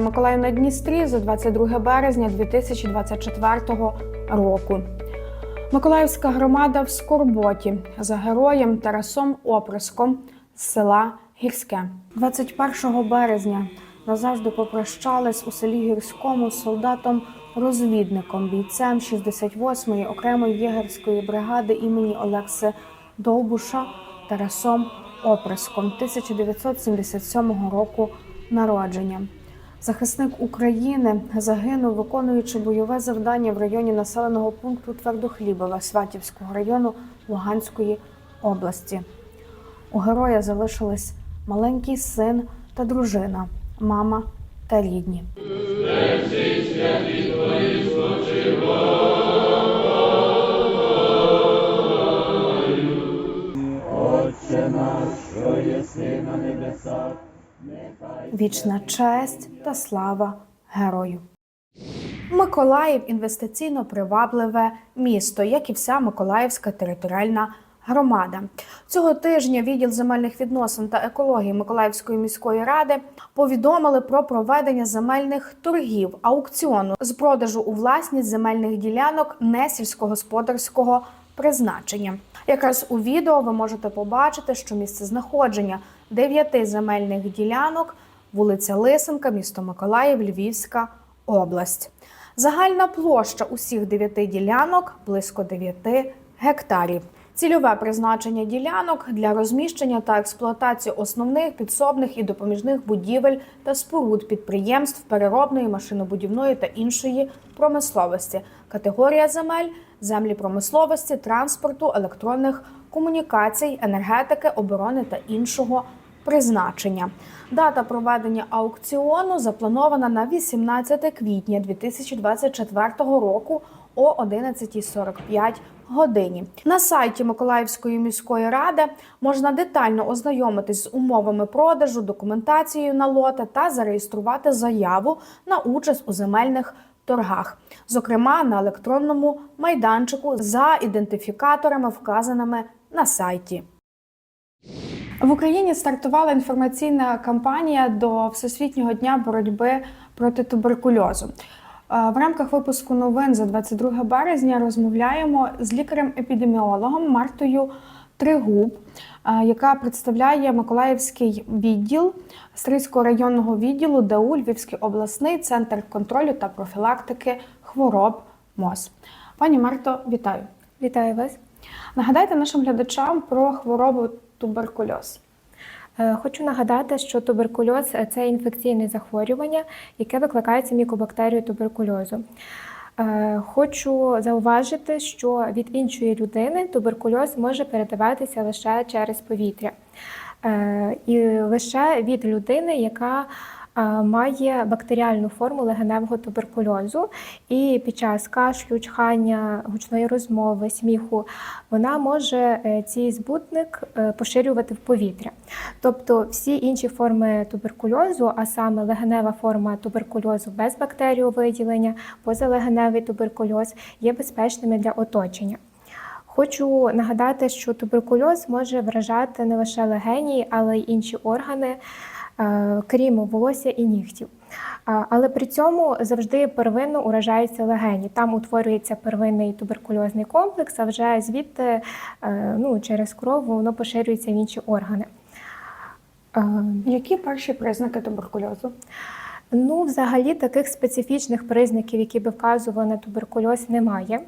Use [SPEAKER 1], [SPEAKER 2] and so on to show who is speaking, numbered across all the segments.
[SPEAKER 1] Миколаїв на Дністрі за 22 березня 2024 року. Миколаївська громада в Скорботі за героєм Тарасом Оприском з села Гірське. 21 березня назавжди попрощались у селі Гірському з солдатом-розвідником, бійцем 68-ї окремої єгерської бригади імені Олекси Довбуша Тарасом Оприском 1977 року народження. Захисник України загинув, виконуючи бойове завдання в районі населеного пункту Твердохлібове Сватівського району Луганської області. У героя залишились маленький син та дружина, мама та рідні.
[SPEAKER 2] Отче наш, що єси на небесах,
[SPEAKER 1] Вічна честь та слава герою. Миколаїв інвестиційно привабливе місто, як і вся Миколаївська територіальна громада. Цього тижня відділ земельних відносин та екології Миколаївської міської ради повідомили про проведення земельних торгів аукціону з продажу у власність земельних ділянок несільськогосподарського призначення. Якраз у відео ви можете побачити, що місце знаходження дев'яти земельних ділянок вулиця Лисенка, місто Миколаїв, Львівська область. Загальна площа усіх дев'яти ділянок близько 9 гектарів. Цільове призначення ділянок для розміщення та експлуатації основних підсобних і допоміжних будівель та споруд підприємств переробної, машинобудівної та іншої промисловості. Категорія земель землі промисловості, транспорту, електронних комунікацій, енергетики, оборони та іншого призначення. Дата проведення аукціону запланована на 18 квітня 2024 року о 11.45 годині. На сайті Миколаївської міської ради можна детально ознайомитись з умовами продажу, документацією на лоти та зареєструвати заяву на участь у земельних торгах, зокрема на електронному майданчику за ідентифікаторами, вказаними на сайті. В Україні стартувала інформаційна кампанія до Всесвітнього дня боротьби проти туберкульозу. Е, В рамках випуску новин за 22 березня розмовляємо з лікарем-епідеміологом Мартою Тригуб, е, яка представляє Миколаївський відділ Стрийського районного відділу ДАУ Львівський обласний центр контролю та профілактики хвороб МОЗ. Пані Марто, вітаю!
[SPEAKER 3] Вітаю вас.
[SPEAKER 1] Нагадайте нашим глядачам про хворобу туберкульоз.
[SPEAKER 3] Е, Хочу нагадати, що туберкульоз це інфекційне захворювання, яке викликається мікобактерією туберкульозу. Е, Хочу зауважити, що від іншої людини туберкульоз може передаватися лише через повітря. Е, І лише від людини, яка має бактеріальну форму легеневого туберкульозу, і під час кашлю, чхання, гучної розмови, сміху вона може е, цей збутник е, поширювати в повітря. Тобто всі інші форми туберкульозу, а саме легенева форма туберкульозу без бактеріовиділення, позалегеневий туберкульоз, є безпечними для оточення. Хочу нагадати, що туберкульоз може вражати не лише легені, але й інші органи, крім волосся і нігтів. Але при цьому завжди первинно уражаються легені. Там утворюється первинний туберкульозний комплекс, а вже звідти е, ну, через кров воно поширюється в інші органи. Е,
[SPEAKER 1] Які перші признаки туберкульозу?
[SPEAKER 3] Ну, взагалі, таких специфічних признаків, які би вказували на туберкульоз, немає.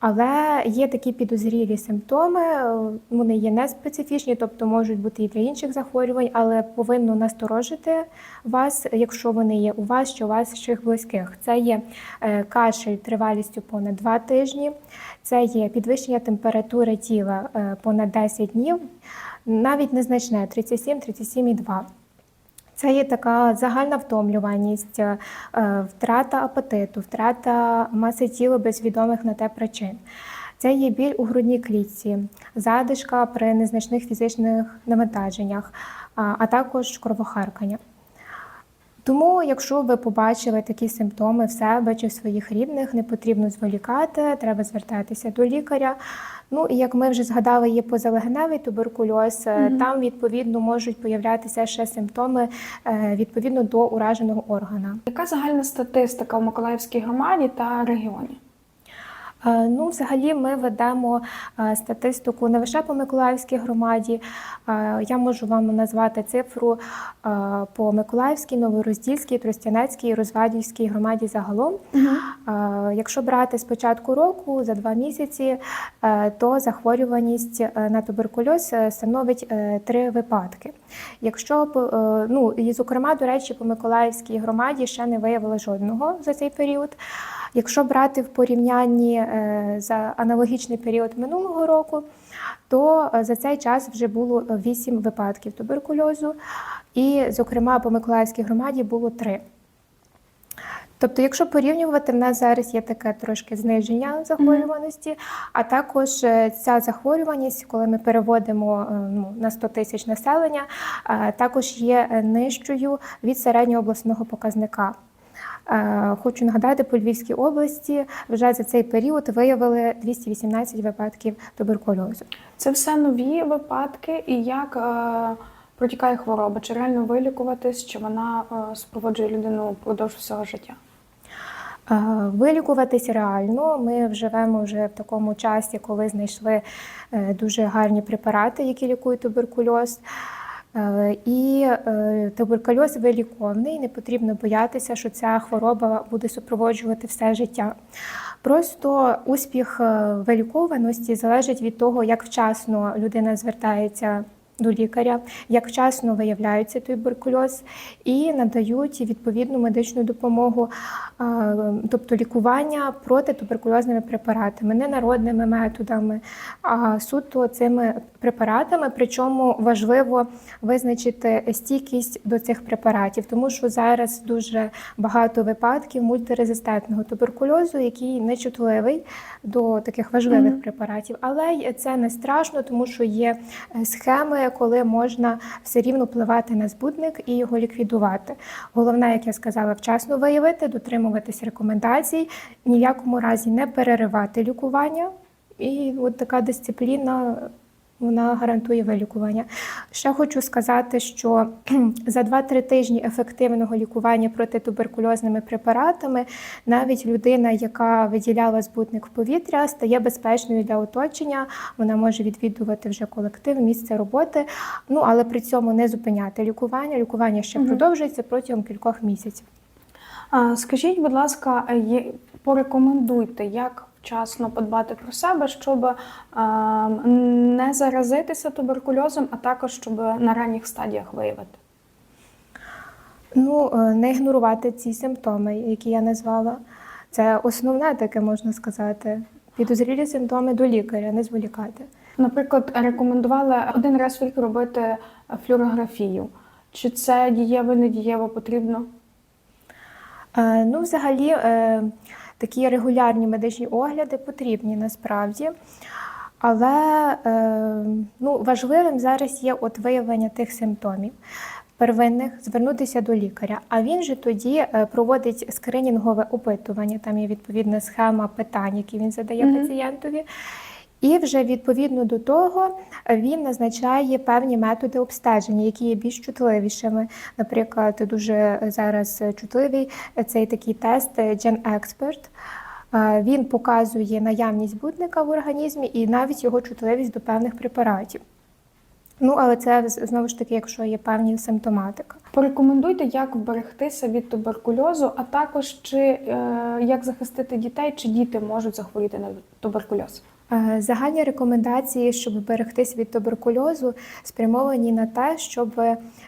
[SPEAKER 3] Але є такі підозрілі симптоми, е, вони є неспецифічні, тобто можуть бути і для інших захворювань, але повинно насторожити вас, якщо вони є у вас чи у ваших близьких. Це є е, кашель тривалістю понад 2 тижні, це є підвищення температури тіла е, понад 10 днів, навіть незначне 37-37,2. Це є така загальна втомлюваність, е, втрата апетиту, втрата маси тіла без відомих на те причин. Це є біль у грудній клітці, задишка при незначних фізичних навантаженнях, а також кровохаркання. Тому, якщо ви побачили такі симптоми в себе чи в своїх рідних, не потрібно зволікати, треба звертатися до лікаря, Ну і як ми вже згадали, є позалегеневий туберкульоз. Угу. Там відповідно можуть появлятися ще симптоми е, відповідно до ураженого органа.
[SPEAKER 1] Яка загальна статистика в Миколаївській громаді та регіоні?
[SPEAKER 3] Ну, взагалі, ми ведемо статистику не лише по Миколаївській громаді. Я можу вам назвати цифру по Миколаївській, Новороздільській, Тростянецькій і Розвадівській громаді загалом. Е, Якщо брати з початку року за два місяці, е, то захворюваність е, на туберкульоз е, становить три випадки. Якщо ну і зокрема, до речі, по Миколаївській громаді ще не виявили жодного за цей період. Якщо брати в порівнянні е, за аналогічний період минулого року, то е, за цей час вже було 8 випадків туберкульозу, і, зокрема, по Миколаївській громаді було 3. Тобто, якщо порівнювати, в нас зараз є таке трошки зниження захворюваності, а також е, ця захворюваність, коли ми переводимо ну, на 100 тисяч населення, також є нижчою від середнього обласного показника. Е, Хочу нагадати, по Львівській області вже за цей період виявили 218 випадків туберкульозу.
[SPEAKER 1] Це все нові випадки, і як е, протікає хвороба? Чи реально вилікуватись, чи вона е, супроводжує людину впродовж всього життя?
[SPEAKER 3] Вилікуватись реально. Ми живемо вже в такому часі, коли знайшли дуже гарні препарати, які лікують туберкульоз. Е, І е, туберкульоз виліковний, не потрібно боятися, що ця хвороба буде супроводжувати все життя. Просто успіх е, вилікованості залежить від того, як вчасно людина звертається до лікаря, як вчасно виявляється туберкульоз і надають відповідну медичну допомогу, тобто лікування протитуберкульозними препаратами, не народними методами, а суто цими препаратами. Причому важливо визначити стійкість до цих препаратів, тому що зараз дуже багато випадків мультирезистентного туберкульозу, який не чутливий до таких важливих
[SPEAKER 1] Мгм.
[SPEAKER 3] препаратів. Але це не страшно, тому що є е, коли можна все рівно впливати на збудник і його ліквідувати. Головне, як я сказала, вчасно виявити, дотримуватись рекомендацій, ніякому разі не переривати лікування. І от така дисципліна. Вона гарантує вилікування. Ще хочу сказати, що за 2-3 тижні ефективного лікування протитуберкульозними препаратами навіть людина, яка виділяла збутник в повітря, стає безпечною для оточення. Вона може відвідувати вже колектив, місце роботи. Ну але при цьому не зупиняти лікування. Лікування ще
[SPEAKER 1] Мгм. продовжується
[SPEAKER 3] протягом кількох місяців.
[SPEAKER 1] Скажіть, будь ласка, порекомендуйте, як вчасно подбати про себе, щоб е, не заразитися туберкульозом, а також щоб на ранніх стадіях виявити.
[SPEAKER 3] Ну, е, не ігнорувати ці симптоми, які я назвала. Це основне таке можна сказати. Підозрілі симптоми до лікаря, не зволікати.
[SPEAKER 1] Наприклад, рекомендували один раз в рік робити флюорографію. Чи це дієво, не дієво потрібно?
[SPEAKER 3] Е, Ну, взагалі, е, такі регулярні медичні огляди потрібні насправді. Але е, ну, важливим зараз є от виявлення тих симптомів первинних, звернутися до лікаря. А він же тоді е, проводить скринінгове опитування. Там є відповідна схема питань, які він задає
[SPEAKER 1] Мгм.
[SPEAKER 3] пацієнтові. І вже відповідно до того він назначає певні методи обстеження, які є більш чутливішими. Наприклад, дуже зараз чутливий цей такий тест Gen Expert. Е, Він показує наявність будника в організмі і навіть його чутливість до певних препаратів. Ну, але це знову ж таки, якщо є певні симптоматика.
[SPEAKER 1] Порекомендуйте, як вберегтися від туберкульозу, а також чи е, як захистити дітей, чи діти можуть захворіти на туберкульоз.
[SPEAKER 3] Е, Загальні рекомендації, щоб берегтись від туберкульозу, спрямовані на те, щоб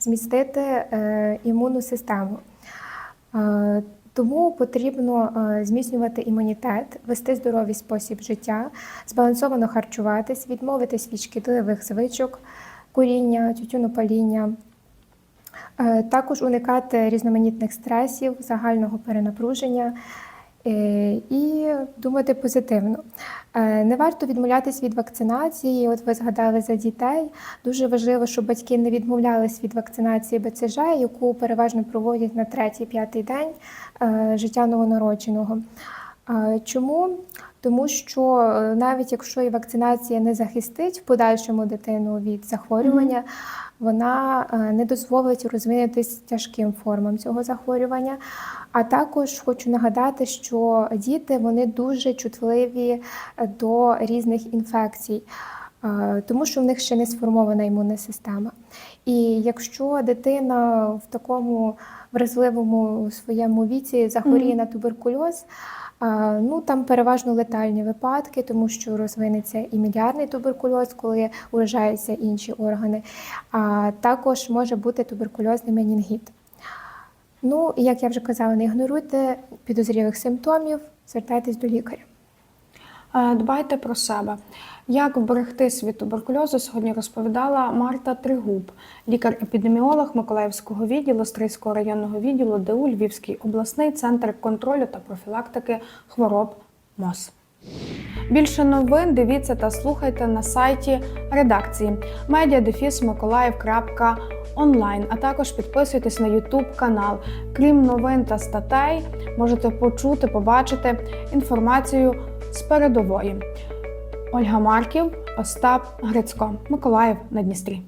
[SPEAKER 3] змістити е, імунну систему. Е, Тому потрібно зміцнювати імунітет, вести здоровий спосіб життя, збалансовано харчуватись, відмовитись від шкідливих звичок, куріння, тютюнопаління. Також уникати різноманітних стресів, загального перенапруження і думати позитивно. Е, Не варто відмовлятись від вакцинації. От ви згадали за дітей. Дуже важливо, щоб батьки не відмовлялись від вакцинації БЦЖ, яку переважно проводять на третій-п'ятий день е, життя новонародженого. Чому? Тому що е, навіть якщо і вакцинація не захистить в подальшому дитину від захворювання, вона е, не дозволить розвинутись тяжким формам цього захворювання. А також хочу нагадати, що діти вони дуже чутливі до різних інфекцій, е, тому що в них ще не сформована імунна система. І якщо дитина в такому вразливому своєму віці захворіє
[SPEAKER 1] Мгм.
[SPEAKER 3] на туберкульоз, ну там переважно летальні випадки, тому що розвинеться і мілярний туберкульоз, коли уражаються інші органи. А також може бути туберкульозний менінгіт. Ну, і як я вже казала, не ігноруйте підозрілих симптомів, звертайтесь до лікаря.
[SPEAKER 1] Е, Дбайте про себе. Як вберегтись від туберкульозу, сьогодні розповідала Марта Тригуб, лікар-епідеміолог Миколаївського відділу Стрийського районного відділу ДУ Львівський обласний центр контролю та профілактики хвороб МОЗ. Більше новин дивіться та слухайте на сайті редакції media-mikolaev.online, а також підписуйтесь на YouTube канал. Крім новин та статей, можете почути, побачити інформацію з передової. Ольга Марків, Остап Грицько, Миколаїв на Дністрі.